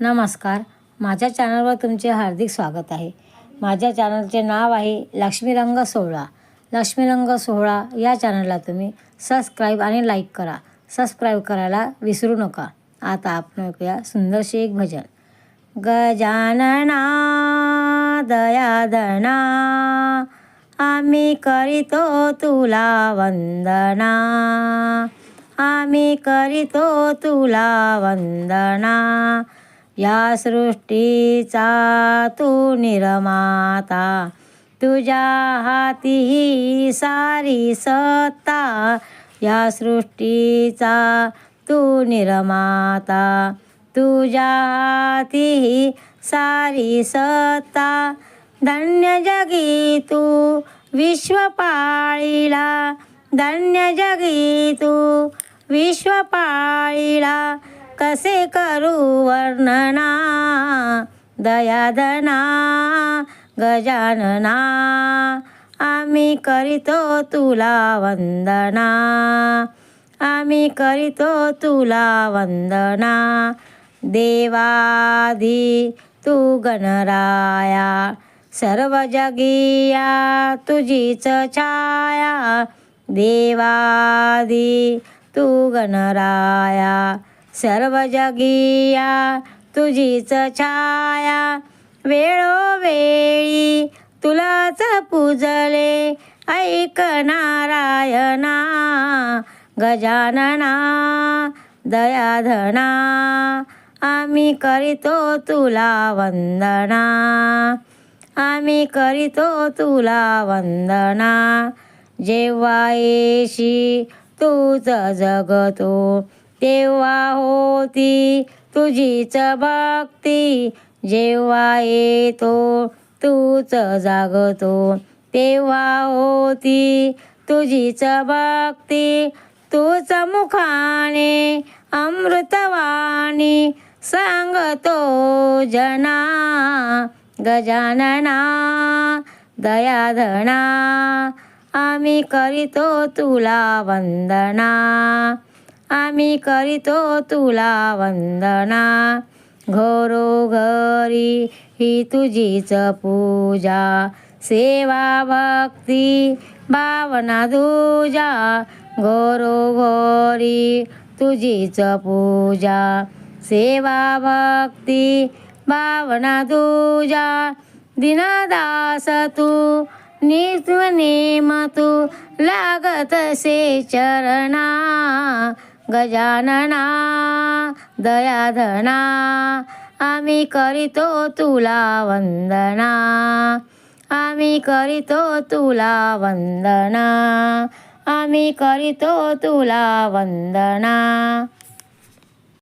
नमस्कार. माझ्या चॅनलवर तुमचे हार्दिक स्वागत आहे. माझ्या चॅनलचे नाव आहे लक्ष्मीरंग सोहळा. लक्ष्मीरंग सोहळा या चॅनलला तुम्ही सबस्क्राईब आणि लाईक करा. सबस्क्राईब करायला विसरू नका. आता आपण ऐकूया सुंदरशी एक भजन. गजानना दयादना आम्ही करीतो तुला वंदना. आम्ही करीतो तुला वंदना. या सृष्टीचा तू निर्माता. तुझ्या हाती ही सारी सत्ता. या सृष्टीचा तू निर्माता. तुझ्या हाती ही सारी सत्ता. धन्य जगी तू विश्व पाळीला. धन्य जगी तू विश्व पाळीला. कसे करू वर्णना? दयादना गजानना आम्ही करीतो तुला वंदना. आम्ही करीतो तुला वंदना. देवादी तू गणराया सर्व जगिया तुझीच छाया. देवादी तू गणराया सर्व जगिया तुझीच छाया. वेळोवेळी तुलाच पूजले ऐक नारायणा गजानना दयाधना. आम्ही करीतो तुला वंदना. आम्ही करीतो तुला वंदना. जेव्हा येशी तूच जगतो. तेव्हा होती तुझीच भक्ती. जेव्हा येतो तूच जागतो. तेव्हा होती तुझीच भक्ती. तूच मुखाने अमृतवाणी सांगतो जना. गजानना दयाधना आम्ही करीतो तुला वंदना. आम्ही करीतो तुला वंदना. घरोघरी ही तुझीच पूजा. सेवा भक्ती भावना तुझ्या घरोघरी तुझीच पूजा. सेवा भक्ती भावना दुजा. दिनादास तू नित्व नेम तू लागत से चरणा. गजानना दयाधना आम्ही करीतो तुला वंदना. आम्ही करीतो तुला वंदना. आम्ही करीतो तुला वंदना.